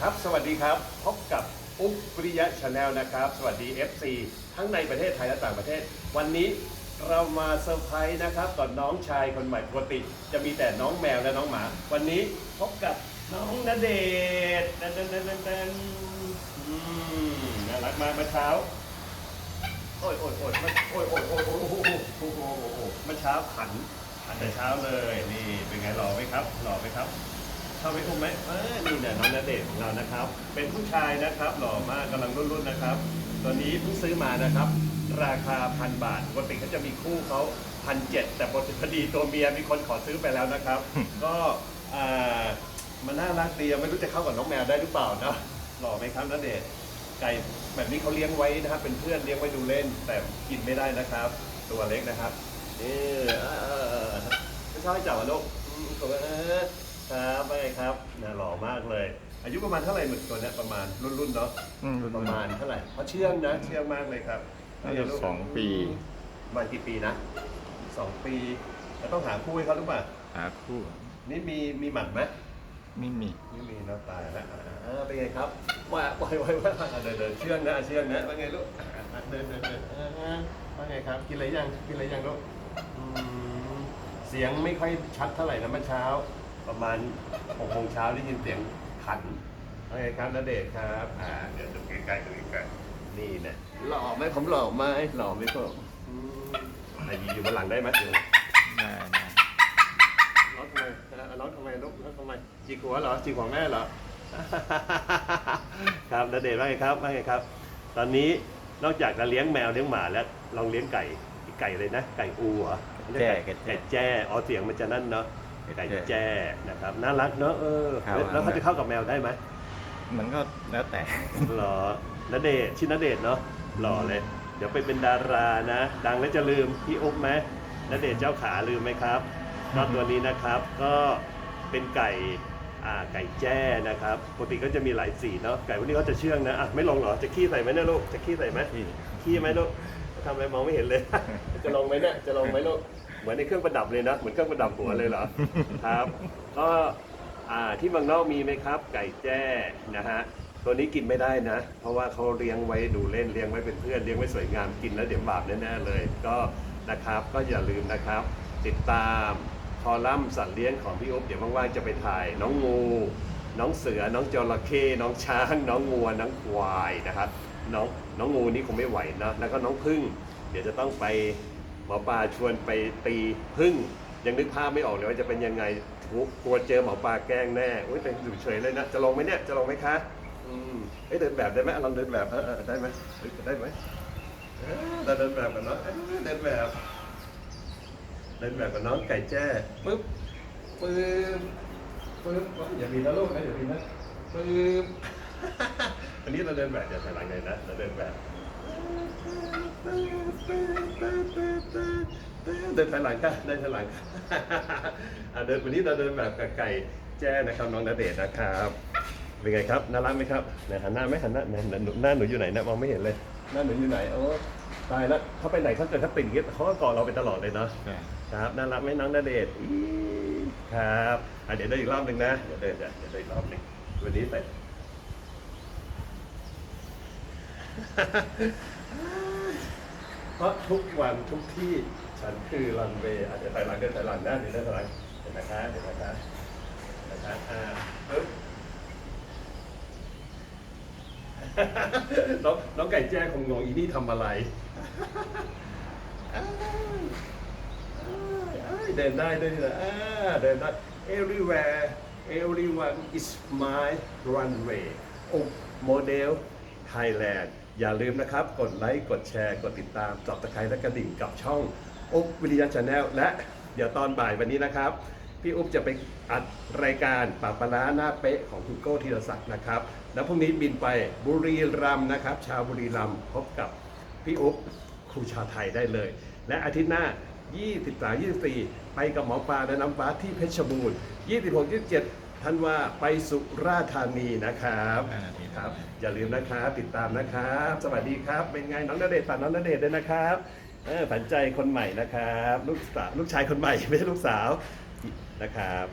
ครับ สวัสดีครับ พบกับอุ๊บปริยะชาแนลนะครับ สวัสดี FC ทั้งในประเทศไทยและต่างประเทศ วันนี้เรามาเซอร์ไพรส์นะครับกับน้องชายคนใหม่ปกติ จะมีแต่น้องแมวและน้องหมา วันนี้พบกับน้องณเดชน์ดันดันดันดันดันอืมน่ารักมากเมื่อเช้า โอ้ยโอ้ยโอ้ยมันโอ้ยโอ้ยโอ้ยโอ้ยโอ้ยโอ้ยโอ้ยโอ้ยโอ้ยโอ้ยเมื่อเช้าขันขันแต่เช้าเลย นี่เป็นไงหล่อไหมครับหล่อไหมครับ เข้าไปอุ้มไหมเออนี่เนี่ยน้องณเดชน์ของเรานะครับ เป็นผู้ชายนะครับ หล่อมากกำลังรุ่นๆนะครับตอนนี้เพิ่งซื้อมานะครับ ราคาพันบาทปกติเขาจะมีคู่เขาพันเจ็ดแต่ปกติพอดีตัวเมียมีคนขอซื้อไปแล้วนะครับ ก็อ่ามันน่ารักดีไม่รู้จะเข้ากับน้องแมวได้หรือเปล่านะหล่อไหมครับณเดชน์ไก่แบบนี้เขาเลี้ยงไว้นะครับ เป็นเพื่อนเลี้ยงไว้ดูเล่น แต่กินไม่ได้นะครับ ตัวเล็กนะครับนี่เออไม่ชอบให้จับอะลูกอืมตัวเออ ครับว่าไงครับน่าหล่อมากเลย อายุประมาณเท่าไหร่หมึกตัวเนี้ยประมาณรุ่นๆเนาะอืมรุ่นๆประมาณเท่าไหร่เพราะเชื่องนะเชื่องมากเลยครับน่าจะสองปีประมาณกี่ปีนะสองปีแล้วต้องหาคู่ให้เขาหรือเปล่าหาคู่นี่มีมีหมันไหม ไม่มี ไม่มีนะตายแล้วอ่าเป็นไงครับว่าปล่อยไว้ว่าเดินเดินเชื่องนะเชื่องนะว่าไงลูกอะเดินเดินเดินอ่าว่าไงครับ กินอะไรยังกินอะไรยังลูกอืมเสียงไม่ค่อยชัดเท่าไหร่นะเมื่อเช้า ประมาณหกโมงเช้าได้ยินเสียงขันว่าไงครับณเดชน์ครับอ่าเดี๋ยวดูใกล้ๆดูใกล้ๆนี่นะหล่อไหมผมหล่อไหมหล่อไหมผมอืมอะอยู่อยู่บนหลังได้ไหมเดี๋ยวได้ได้ร้องทำไมร้องทำไมลูกร้องทำไมจีหัวเหรอจีหัวแม่เหรอ ครับณเดชน์ว่าไงครับว่าไงครับ ตอนนี้นอกจากจะเลี้ยงแมวเลี้ยงหมาแล้วลองเลี้ยงไก่ไก่เลยนะ ไก่อูเหรอแจ้ไก่แก่ไก่แจ้แจ้อ๋อเสียงมันจะนั่นเนาะ ไก่แจ้นะครับน่ารักเนาะเออครับ แล้วเขาจะเข้ากับแมวได้ไหมมันก็แล้วแต่ หรอณเดชน์ชื่อณเดชน์เนาะหล่อเลย เดี๋ยวไปเป็นดารานะ ดังแล้วจะลืมพี่อุ๊บไหมณเดชน์เจ้าขาลืมไหมครับก็ตัวนี้นะครับก็เป็นไก่อ่าไก่แจ้นะครับปกติก็จะมีหลายสีเนาะไก่พวกนี้เขาจะเชื่องนะอะไม่ลงเหรอจะขี้ใส่ไหมเนี่ยลูกจะขี้ใส่ไหมขี้ไหมลูกทำไมมองไม่เห็นเลย จะลงไหมเนี่ยจะลงไหมลูก มือนในเครื่องประดับเลยนะ เหมือนเครื่องประดับหัวเลยเหรอ ครับ ก็อ่าที่เมืองนอกมีไหมครับ ไก่แจ้นะฮะ ตัวนี้กินไม่ได้นะ เพราะว่าเขาเลี้ยงไว้ดูเล่นเลี้ยงไว้เป็นเพื่อนเลี้ยงไว้สวยงามกินแล้วเดี๋ยวบาปแน่ๆเลย ก็นะครับก็อย่าลืมนะครับ ติดตามคอลัมน์สัตว์เลี้ยงของพี่อุ๊บเดี๋ยวว่างๆจะไปถ่าย น้องงู น้องเสือ น้องจระเข้ น้องช้าง น้องงัว น้องควายนะครับ น้องน้องงูนี่คงไม่ไหวนะ แล้วก็น้องพึ่ง เดี๋ยวจะต้องไป หมอปลาชวนไปตีพึ่งยังนึกภาพไม่ออกเลยว่าจะเป็นยังไงกลัวเจอหมอปลาแกล้งแน่อุ้ยเป็นอยู่เฉยเลยนะ จะลงไหมเนี่ย จะลงไหมคะอืมเอ้ยเดินแบบได้ไหมลองเดินแบบเออเออได้ไหมเฮ้ยได้ไหมเออเราเดินแบบกันเนาะเอ้ยเดินแบบ เดินแบบกับน้องไก่แจ้ปึ๊บปึ๊บปึ๊บอย่ามีนะลูกนะอย่ามีนะปึ๊บอันนี้เราเดินแบบอย่าถอยหลังเลยนะเราเดินแบบ เดินถอยหลังกันเดินถอยหลังอะเดินวันนี้เราเดินแบบกับไก่แจ้นะครับน้องณเดชน์นะครับเป็นไงครับน่ารักไหมครับไหนหันหน้าไหมหันหน้าไหนหน้าหนูหน้าหนูอยู่ไหนนะมองไม่เห็นเลยหน้าหนูอยู่ไหนโอ้ตายแล้วเขาไปไหนเขาเกิดเขาติดอย่างงี้เขาก็เกาะเราไปตลอดเลยเนาะใช่ครับน่ารักไหมน้องณเดชน์อี๋ครับอะเดี๋ยวเดินอีกรอบหนึ่งนะเดี๋ยวเดินเดี๋ยวเดินอีกรอบหนึ่งวันนี้ใส่ เพราะทุกวันทุกที่ฉันคือรันเวย์อาจจะถอยหลังเดินถอยหลังนะเดี๋ยวเดินถอยหลังเดี๋ยวนะคะเดี๋ยวนะคะเดี๋ยวนะคะอ่าปึ๊บน้องน้องไก่แจ้คงงงอีนี่ทำอะไรเดินได้ด้วยนะเดินได้ everywhere everyone is my runway โอ้โมเดล Thailand อย่าลืมนะครับ กดไลค์ กดแชร์ กดติดตามจับตะไคร้และกระดิ่งกับช่องอุ๊บวิริยะชาแนลและเดี๋ยวตอนบ่ายวันนี้นะครับ พี่อุ๊บจะไปอัดรายการปากปลาร้าหน้าเป๊ะของคุณโก้ธีรศักดิ์นะครับ แล้วพรุ่งนี้บินไปบุรีรัมย์นะครับ ชาวบุรีรัมย์พบกับพี่อุ๊บครูชาไทยได้เลย และอาทิตย์หน้า 23 24 ไปกับหมอปลาและน้ำฟ้าที่เพชรบูรณ์ 26 27 ท่านว่าไปสุราษฎร์ธานีนะครับอ่าดีคครัรับบอย่าลืมนะครับติดตามนะครับ สวัสดีครับ เป็นไงน้องณเดชน์ฝากน้องณเดชน์ด้วยนะครับเออฝันใจคนใหม่นะครับ ลูกสาวลูกชายคนใหม่ไม่ใช่ลูกสาวนะครับ